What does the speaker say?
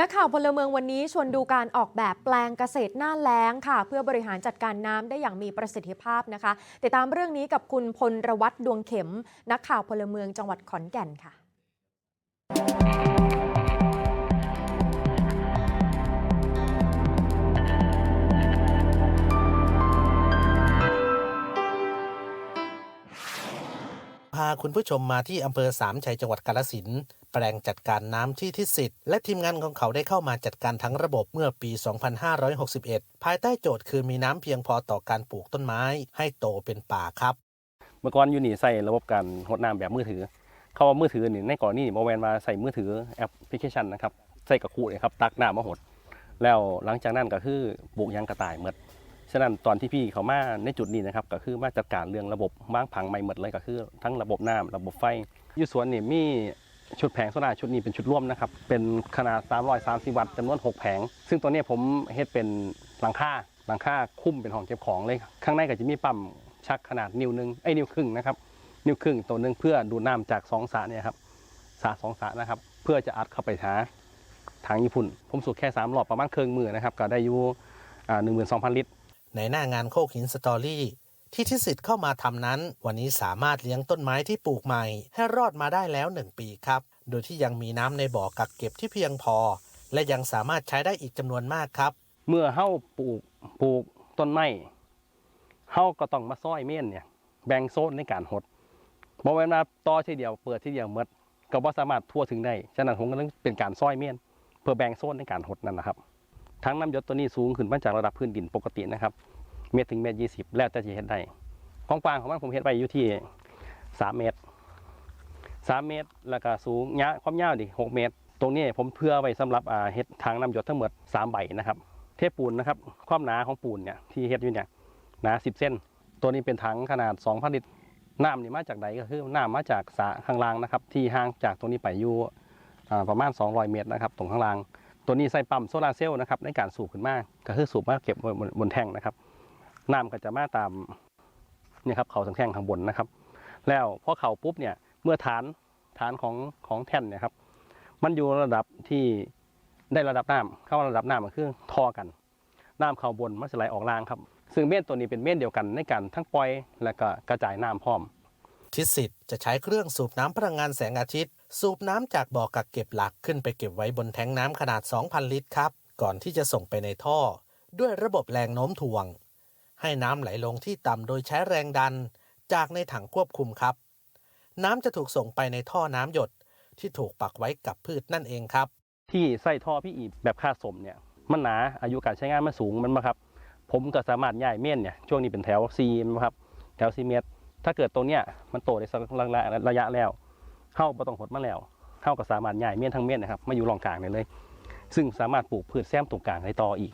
นักข่าวพลเมืองวันนี้ชวนดูการออกแบบแปลงเกษตรหน้าแล้งค่ะ เพื่อบริหารจัดการน้ำได้อย่างมีประสิทธิภาพนะคะ ติดตามเรื่องนี้กับคุณพลรวัตรดวงเข็ม นักข่าวพลเมืองจังหวัดขอนแก่นค่ะพาคุณผู้ชมมาที่อำเภอสามชัยจังหวัดกาฬสิน แปลงจัดการน้ำที่ทิศิษฐ์และทีมงานของเขาได้เข้ามาจัดการทั้งระบบเมื่อปี 2561 ภายใต้โจทย์คือมีน้ำเพียงพอต่อการปลูกต้นไม้ ให้โตเป็นป่าครับ เมื่อก่อนอยู่นี่ใส่ระบบการรดน้ำแบบมือถือ เขาว่ามือถือนี่ในก่อนนี่โมแมนมาใส่มือถือแอปพลิเคชันนะครับใส่กระคูเลยครับตักน้ำมาหด แล้วหลังจากนั้นก็คือปลูกยางกระต่ายหมดฉะนั้นตอนที่พี่เขามาในจุดนี้นะครับก็คือมาจัดการเรื่องระบบวางผังใหม่หมดเลยก็คือ ทั้งระบบน้ำระบบไฟอยู่สวนนี่มี ชุดแผงโซล่าชุดนี้เป็นชุดร่วมนะครับ เป็นขนาด 330 วัตต์จำนวน 6 แผง ซึ่งตัวนี้ผมเฮ็ดเป็นหลังคาหลังคาคุ้มเป็นห้องเก็บของเลย ข้างในก็จะมีปั๊มชักขนาดนิ้วหนึงไอ้นิ้วครึ่งนะครับ นิ้วครึ่งตัวหนึ่งเพื่อดูดน้ำจากสองสระเนี่ยครับสระสองสระนะครับ เพื่อจะอัดเข้าไปหาทางญี่ปุ่น ผมสูบแค่สามรอบประมาณเครื่องมือนะครับ ก็ได้อยู่หนึ่งหมื่นสองพันลิตร ในหน้างานโคกหินสตอรี่ ที่ทิศิษฐ์เข้ามาทำนั้น วันนี้สามารถเลี้ยงต้นไม้ที่ปลูกใหม่ ให้รอดมาได้แล้วหนึ่งปีครับ โดยที่ยังมีน้ำในบ่อกักเก็บที่เพียงพอ และยังสามารถใช้ได้อีกจำนวนมากครับ เมื่อเฮ้าปลูกปลูกต้นไม้เฮาก็ต้องมาซ้อยเม่นเนี่ยแบ่งโซนในการหดบอกไว้ว่าต่อทีเดียวเปิดทีเดียวหมดก็บ่สามารถทั่วถึงได้ฉะนั้นผมก็ต้องเป็นการซ้อยเม่นเพื่อแบ่งโซนในการหดนั่นนะครับทั้งน้ำหยศตัวนี้สูงขึ้นมาจากระดับพื้นดินปกตินะครับ เมตรถึงเมตรยี่สิบแล้วแต่จะเห็นได้ของกว้างของมันผมเห็นไว้อยู่ที่สามเมตรสามเมตร แล้วก็สูงยะความยาวดิหกเมตร ตรงนี้ผมเพื่อไว้สำหรับอ่าเฮ็ดทางน้ำหยศทั้งหมดสามใบนะครับ เทปูนนะครับ ความหนาของปูนเนี่ยที่เฮ็ดอยู่เนี่ยหนาสิบเส้น ตัวนี้เป็นถังขนาด2,000ลิตรน้ำนี่มาจากไหนก็คือน้ำมาจากสระข้างล่างนะครับ ที่ห่างจากตรงนี้ไปอยู่ประมาณ 200 เมตรนะครับ ตรงข้างล่าง ตัวนี้ใส่ปั๊มโซลาร์เซลล์นะครับในการสูบขึ้นมาก็คือสูบมาเก็บบนแท่งนะครับ น้ำก็จะมาตามเนี่ยครับเขาสังแท่งข้างบนนะครับ แล้วพอเขาปุ๊บเนี่ยเมื่อฐานฐานของของแท่นเนี่ยครับ มันอยู่ระดับที่ได้ระดับน้ำเข้าระดับน้ำก็คือทอกันน้ำเข้าบนมันจะไหลออกล่างครับ ซึ่งเม่นตัวนี้เป็นเม่นเดียวกันในการทั้งปล่อยและก็กระจายน้ำพร้อมทิศิษฐ์จะใช้เครื่องสูบน้ำพลังงานแสงอาทิตย์ สูบน้ำจากบ่อกักเก็บหลักขึ้นไปเก็บไว้บนแทงน้ำขนาด 2,000 ลิตรครับ ก่อนที่จะส่งไปในท่อ ด้วยระบบแรงโน้มถ่วง ให้น้ำไหลลงที่ต่ำโดยใช้แรงดันจากในถังควบคุมครับ น้ำจะถูกส่งไปในท่อน้ำหยดที่ถูกปักไว้กับพืชนั่นเองครับ ที่ใส่ท่อพี่อีแบบคาสมเนี่ยมันหนาอายุการใช้งานมันสูงมันมาครับ ผมก็สามารถย้ายเม่นเนี่ยช่วงนี้เป็นแถวซีมครับแถวซีเมตร ถ้าเกิดตัวเนี้ยมันโตได้สักระยะระยะแล้ว เข้าบ่ต้องหดมาแล้ว เข้าก็สามารถย้ายเม่นทั้งเม่นนะครับมาอยู่รองกลางเลย ซึ่งสามารถปลูกพืชแซมตรงกลางได้ต่ออีก